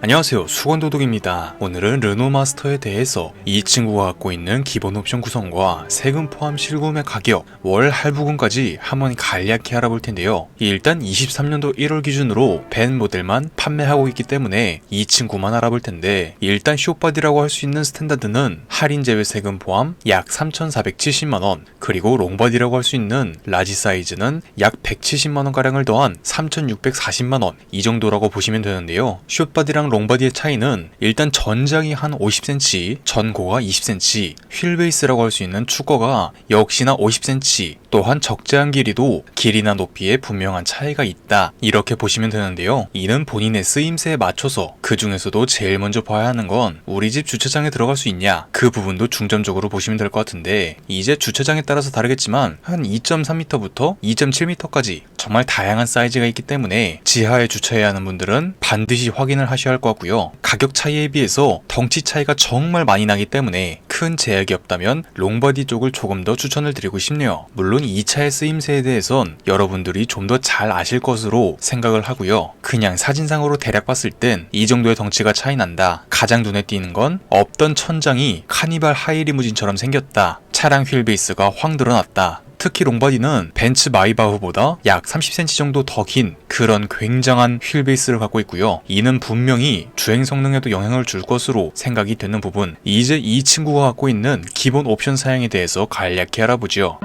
안녕하세요. 수건도둑입니다. 오늘은 르노마스터에 대해서 이 친구가 갖고 있는 기본 옵션 구성과 세금 포함 실구매 가격 월 할부금까지 한번 간략히 알아볼 텐데요. 일단 23년도 1월 기준으로 벤 모델만 판매하고 있기 때문에 이 친구만 알아볼 텐데 일단 쇼바디라고 할 수 있는 스탠다드는 할인 제외 세금 포함 약 3,470만원 그리고 롱바디라고 할 수 있는 라지 사이즈는 약 170만원가량을 더한 3,640만원 이 정도라고 보시면 되는데요. 숏바디랑 롱바디의 차이는 일단 전장이 한 50cm, 전고가 20cm, 휠베이스라고 할 수 있는 축거가 역시나 50cm, 또한 적재한 길이도 길이나 높이에 분명한 차이가 있다. 이렇게 보시면 되는데요. 이는 본인의 쓰임새에 맞춰서 그 중에서도 제일 먼저 봐야 하는 건 우리 집 주차장에 들어갈 수 있냐 그 부분도 중점적으로 보시면 될 것 같은데 이제 주차장에 따라서 다르겠지만 한 2.3m부터 2.7m까지 정말 다양한 사이즈가 있기 때문에 지하에 주차해야 하는 분들은 반드시 확인을 하셔야 할것 같고요. 가격 차이에 비해서 덩치 차이가 정말 많이 나기 때문에 큰 제약이 없다면 롱바디 쪽을 조금 더 추천을 드리고 싶네요. 물론 이 차의 쓰임새에 대해선 여러분들이 좀 더 잘 아실 것으로 생각을 하고요. 그냥 사진상으로 대략 봤을 땐 이 정도의 덩치가 차이 난다. 가장 눈에 띄는 건 없던 천장이 카니발 하이리무진처럼 생겼다. 차량 휠 베이스가 확 드러났다. 특히 롱바디는 벤츠 마이바흐보다 약 30cm 정도 더 긴 그런 굉장한 휠 베이스를 갖고 있고요. 이는 분명히 주행 성능에도 영향을 줄 것으로 생각이 되는 부분. 이제 이 친구가 갖고 있는 기본 옵션 사양에 대해서 간략히 알아보죠.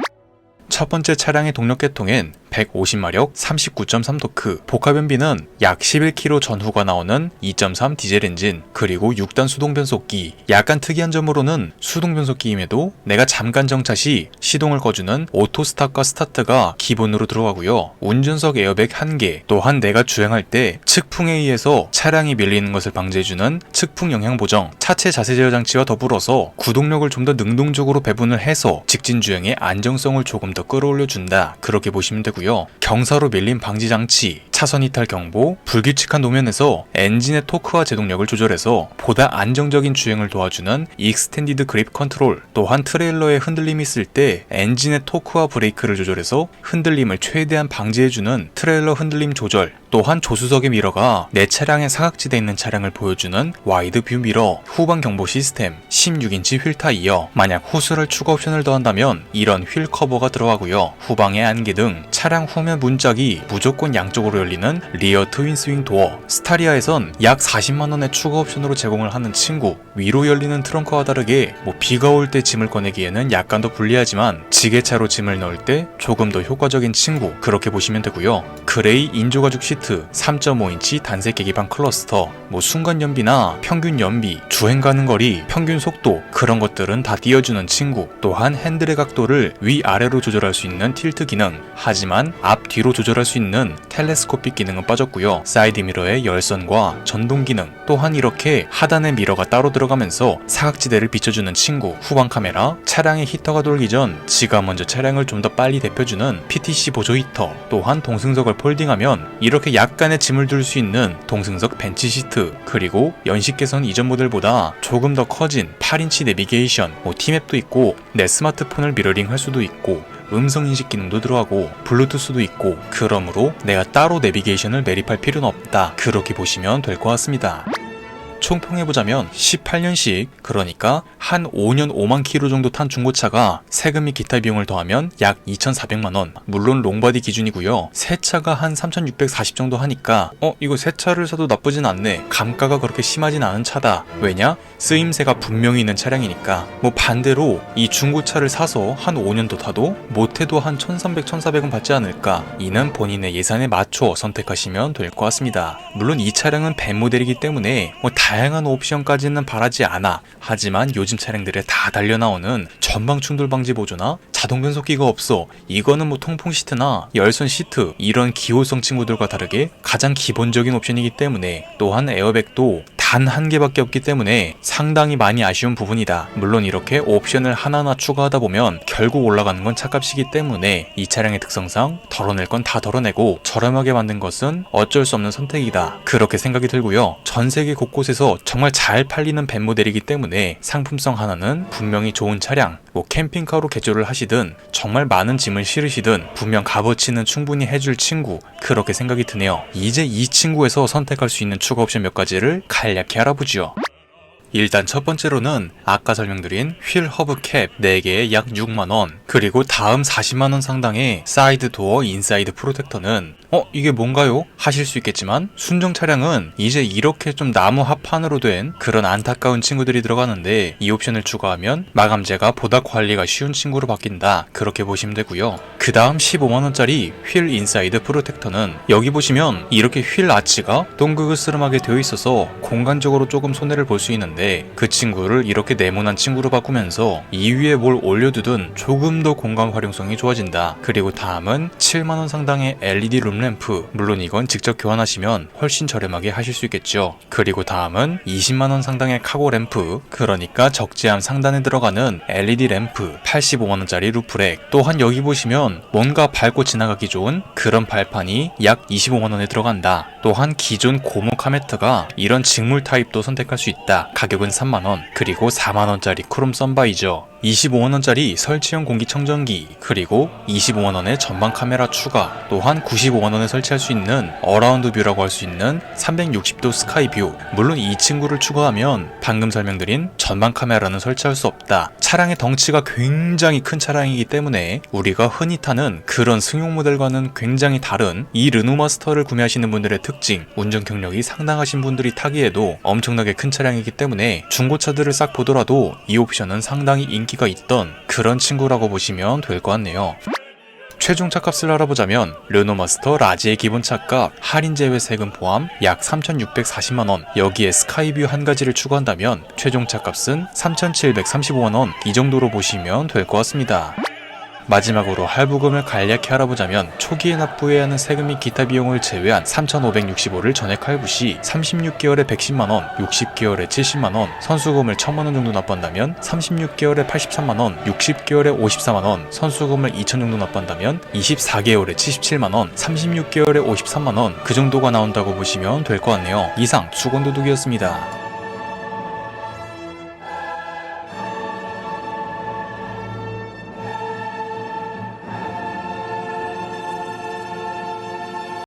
첫 번째 차량의 동력 계통엔 150마력 39.3토크. 복합연비는 약 11km 전후가 나오는 2.3 디젤 엔진 그리고 6단 수동 변속기. 약간 특이한 점으로는 수동 변속기임에도 내가 잠깐 정차 시 시동을 꺼주는 오토 스타트과 스타트가 기본으로 들어가고요. 운전석 에어백 1개 또한 내가 주행할 때 측풍에 의해서 차량이 밀리는 것을 방지해주는 측풍 영향 보정 차체 자세 제어 장치와 더불어서 구동력을 좀 더 능동적으로 배분을 해서 직진 주행의 안정성을 조금 더 끌어올려 준다. 그렇게 보시면 되고요 경사로 밀림 방지 장치 차선 이탈 경보 불규칙한 노면에서 엔진의 토크와 제동력을 조절해서 보다 안정적인 주행을 도와주는 익스텐디드 그립 컨트롤 또한 트레일러에 흔들림이 있을 때 엔진의 토크와 브레이크를 조절해서 흔들림을 최대한 방지해주는 트레일러 흔들림 조절 또한 조수석의 미러가 내 차량의 사각지대에 있는 차량을 보여주는 와이드 뷰 미러, 후방 경보 시스템, 16인치 휠 타이어, 만약 후술할 추가 옵션을 더한다면 이런 휠 커버가 들어가고요. 후방의 안개 등 차량 후면 문짝이 무조건 양쪽으로 열 리는 리어 트윈 스윙 도어, 스타리아에선 약 40만원의 추가 옵션으로 제공을 하는 친구, 위로 열리는 트렁크와 다르게 뭐 비가 올 때 짐을 꺼내기에는 약간 더 불리하지만 지게차로 짐을 넣을 때 조금 더 효과적인 친구 그렇게 보시면 되고요. 그레이 인조가죽 시트, 3.5인치 단색 계기판 클러스터, 뭐 순간 연비나 평균 연비, 주행 가는 거리, 평균 속도 그런 것들은 다 띄워주는 친구. 또한 핸들의 각도를 위아래로 조절할 수 있는 틸트 기능. 하지만 앞 뒤로 조절할 수 있는 텔레스코 픽 기능은 빠졌고요. 사이드 미러의 열선과 전동 기능. 또한 이렇게 하단의 미러가 따로 들어가면서 사각지대를 비춰주는 친구. 후방 카메라, 차량의 히터가 돌기 전 지가 먼저 차량을 좀 더 빨리 데펴주는 PTC 보조 히터. 또한 동승석을 폴딩하면 이렇게 약간의 짐을 둘 수 있는 동승석 벤치 시트. 그리고 연식 개선 이전 모델보다 조금 더 커진 8인치 내비게이션, 뭐 티맵도 있고 내 스마트폰을 미러링 할 수도 있고 음성 인식 기능도 들어가고 블루투스도 있고 그러므로 내가 따로 내비게이션을 매립할 필요는 없다. 그렇게 보시면 될 것 같습니다. 총평해보자면 18년식 그러니까 한 5년 5만 킬로 정도 탄 중고차가 세금 및 기타 비용을 더하면 약 2,400만원. 물론 롱바디 기준이고요. 새 차가 한 3,640 정도 하니까 어 이거 새 차를 사도 나쁘진 않네. 감가가 그렇게 심하진 않은 차다. 왜냐? 쓰임새가 분명히 있는 차량이니까. 뭐 반대로 이 중고차를 사서 한 5년 더 타도 못해도 한 1,300, 1,400원 받지 않을까. 이는 본인의 예산에 맞춰 선택하시면 될 것 같습니다. 물론 이 차량은 벤 모델이기 때문에 뭐다 양한 옵션까지는 바라지 않아. 하지만 요즘 차량들에 다 달려 나오는 전방 충돌 방지 보조나 자동 변속기가 없어. 이거는 뭐 통풍 시트나 열선 시트 이런 기호성 친구들과 다르게 가장 기본적인 옵션이기 때문에 또한 에어백도 다단한 개밖에 없기 때문에 상당히 많이 아쉬운 부분이다. 물론 이렇게 옵션을 하나하나 추가하다 보면 결국 올라가는 건 차값이기 때문에 이 차량의 특성상 덜어낼 건 다 덜어내고 저렴하게 만든 것은 어쩔 수 없는 선택이다. 그렇게 생각이 들고요. 전 세계 곳곳에서 정말 잘 팔리는 벤 모델이기 때문에 상품성 하나는 분명히 좋은 차량, 뭐 캠핑카로 개조를 하시든 정말 많은 짐을 실으시든 분명 값어치는 충분히 해줄 친구 그렇게 생각이 드네요. 이제 이 친구에서 선택할 수 있는 추가 옵션 몇 가지를 간략히 알아보죠. 일단 첫 번째로는 아까 설명드린 휠 허브 캡 4개에 약 6만원 그리고 다음 40만원 상당의 사이드 도어 인사이드 프로텍터는 어 이게 뭔가요? 하실 수 있겠지만 순정 차량은 이제 이렇게 좀 나무 합판으로 된 그런 안타까운 친구들이 들어가는데 이 옵션을 추가하면 마감재가 보다 관리가 쉬운 친구로 바뀐다 그렇게 보시면 되고요 그 다음 15만원짜리 휠 인사이드 프로텍터는 여기 보시면 이렇게 휠 아치가 동그스름하게 되어 있어서 공간적으로 조금 손해를 볼 수 있는데 그 친구를 이렇게 네모난 친구로 바꾸면서 이 위에 뭘 올려두든 조금 더 공간 활용성이 좋아진다. 그리고 다음은 7만원 상당의 LED 룸 램프. 물론 이건 직접 교환하시면 훨씬 저렴하게 하실 수 있겠죠. 그리고 다음은 20만원 상당의 카고 램프. 그러니까 적재함 상단에 들어가는 LED 램프. 85만원짜리 루프렉. 또한 여기 보시면 뭔가 밟고 지나가기 좋은 그런 발판이 약 25만원에 들어간다. 또한 기존 고무 카메트가 이런 직물 타입도 선택할 수 있다. 가격은 3만원. 그리고 4만원짜리 크롬 썬바이저. 25만원짜리 설치형 공기청정기, 그리고 25만원의 전방 카메라 추가, 또한 95만원에 설치할 수 있는 어라운드 뷰라고 할 수 있는 360도 스카이 뷰. 물론 이 친구를 추가하면 방금 설명드린 전방 카메라는 설치할 수 없다. 차량의 덩치가 굉장히 큰 차량이기 때문에 우리가 흔히 타는 그런 승용 모델과는 굉장히 다른 이 르노마스터를 구매하시는 분들의 특징, 운전 경력이 상당하신 분들이 타기에도 엄청나게 큰 차량이기 때문에 중고차들을 싹 보더라도 이 옵션은 상당히 인기 가 있던 그런 친구라고 보시면 될 것 같네요. 최종 차값을 알아보자면 르노마스터 라지의 기본 차값 할인 제외 세금 포함 약 3,640만 원 여기에 스카이뷰 한 가지를 추가한다면 최종 차값은 3,735만 원 이 정도로 보시면 될 것 같습니다. 마지막으로 할부금을 간략히 알아보자면 초기에 납부해야 하는 세금 및 기타 비용을 제외한 3,565를 전액 할부 시 36개월에 110만원, 60개월에 70만원, 선수금을 1,000만원 정도 납부한다면 36개월에 83만원, 60개월에 54만원, 선수금을 2,000 정도 납부한다면 24개월에 77만원, 36개월에 53만원 그 정도가 나온다고 보시면 될 것 같네요. 이상 수건도둑이었습니다.